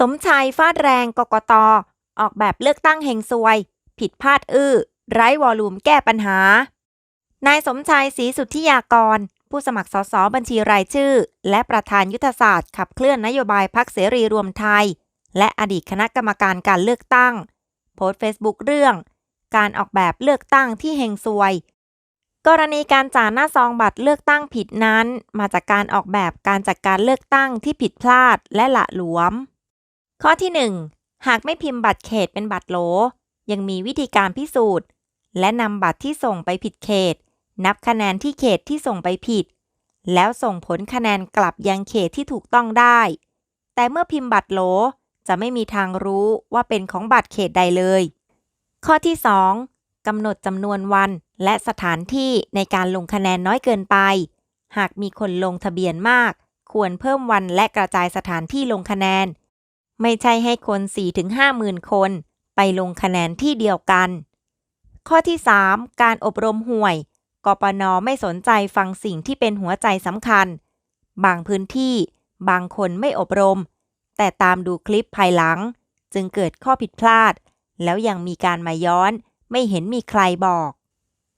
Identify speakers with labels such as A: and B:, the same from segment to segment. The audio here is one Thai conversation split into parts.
A: สมชัยฟาดแรงกกตออกแบบเลือกตั้งเฮงซวย ผิดพลาดอื้อ ไร้วอลลุ่มแก้ปัญหา นายสมชัยศรีสุทธิยากร ผู้สมัครสสบัญชีรายชื่อ และประธานยุทธศาสตร์ขับเคลื่อนนโยบายพักเสรีรวมไทย และอดีตคณะกรรมการการเลือกตั้ง โพสต์เฟซบุ๊กเรื่อง การออกแบบเลือกตั้งที่เฮงซวย กรณีการจ่าหน้าซองบัตรเลือกตั้งผิดนั้น มาจากการออกแบบการจัดการเลือกตั้งที่ผิดพลาดและละหลวม ข้อที่ 1 หากไม่พิมพ์บัตรเขตเป็นบัตรโหล ยังมีวิธีการพิสูจน์ และนำบัตรที่ส่งไปผิดเขต นับคะแนนที่เขตที่ส่งไปผิด แล้วส่งผลคะแนนกลับยังเขตที่ถูกต้องได้ แต่เมื่อพิมพ์บัตรโหลจะไม่มีทางรู้ว่าเป็นของบัตรเขตใดเลย ข้อที่ 2กำหนดจำนวนวันและสถานที่ในการลงคะแนนน้อยเกินไป หากมีคนลงทะเบียนมาก ควรเพิ่มวันและกระจายสถานที่ลงคะแนน ไม่ใช่ให้คน 4-5หมื่นคนไปลงคะแนนที่เดียวกัน ข้อที่ 3 การอบรมห่วย กปนไม่สนใจฟังสิ่งที่เป็นหัวใจสำคัญ บางพื้นที่ บางคนไม่อบรม แต่ตามดูคลิปภายหลัง จึงเกิดข้อผิดพลาด แล้วยังมีการมาย้อน ไม่เห็นมีใครบอก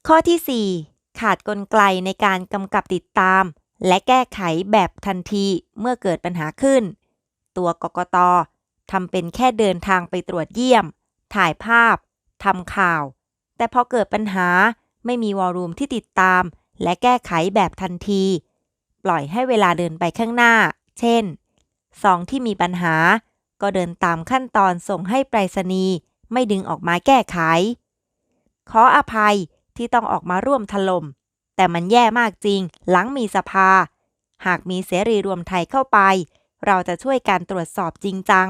A: ข้อที่ 4 ขาดกลไกในการกำกับติดตาม และแก้ไขแบบทันทีเมื่อเกิดปัญหาขึ้น ตัวกกต ทำเป็นแค่เดินทางไปตรวจเยี่ยม ถ่ายภาพทำข่าว แต่พอเกิดปัญหาไม่มีวอลลุ่มที่ติดตาม และแก้ไขแบบทันที ปล่อยให้เวลาเดินไปข้างหน้า เช่นซองที่มีปัญหา ก็เดินตามขั้นตอนส่งให้ไปรษณีย์ไม่ดึงออกมาแก้ไข ขออภัยที่ต้องออกมาร่วมถล่ม แต่มันแย่มากจริง หลังมีสภา หากมีเสรีรวมไทยเข้าไป เราจะช่วยการตรวจสอบจริงจัง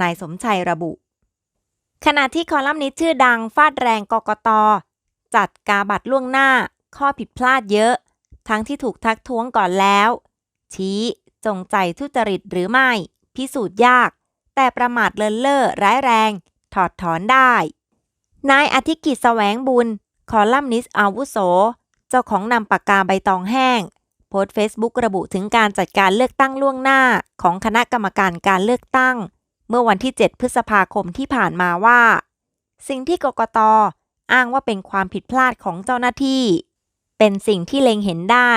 A: นายสมชัยระบุ ขณะที่คอลัมนิสต์ชื่อดังฟาดแรงกกต จัดกาบัตรล่วงหน้า ข้อผิดพลาดเยอะ ทั้งที่ถูกทักท้วงก่อนแล้ว ชี้ จงใจทุจริตหรือไม่ พิสูจน์ยาก แต่ประมาทเลินเล่อร้ายแรง ถอดถอนได้ นายอธิกิจแสวงบุญ คอลัมนิสต์อาวุโส เจ้าของนำปากกาใบตองแห้งโพสต์เฟซบุ๊กระบุถึงการจัดการเลือกตั้งล่วงหน้าของคณะกรรมการการเลือกตั้ง เมื่อวันที่ 7 พฤษภาคมที่ผ่านมาว่า สิ่งที่กกตอ้างว่าเป็นความผิดพลาดของเจ้าหน้าที่ เป็นสิ่งที่เล็งเห็นได้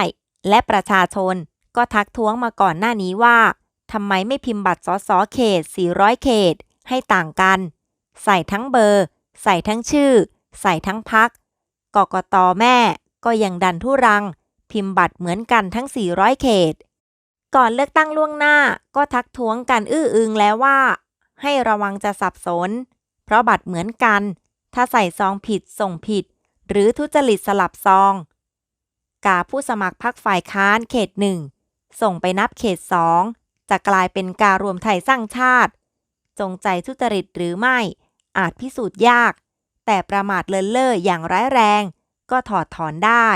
A: และประชาชนก็ทักท้วงมาก่อนหน้านี้ว่าทำไมไม่พิมพ์บัตรสสเขต 400 เขต ให้ต่างกัน ใส่ทั้งเบอร์ ใส่ทั้งชื่อ ใส่ทั้งพักกกตแม่ก็ยังดันทุรัง พิมพ์บัตรเหมือนกันทั้ง 400 เขต ก่อนเลือกตั้งล่วงหน้าก็ทักท้วงกันอื้ออึงแล้วว่า ให้ระวังจะสับสน เพราะบัตรเหมือนกัน ถ้าใส่ซองผิดส่งผิด หรือทุจริตสลับซอง กาผู้สมัครพรรคฝ่ายค้านเขตหนึ่งส่งไปนับเขตสองจะกลายเป็นการรวมไทยสร้างชาติ จงใจทุจริตหรือไม่ อาจพิสูจน์ยาก แต่ประมาทเลินเล่ออย่างร้ายแรง ก็ถอดถอนได้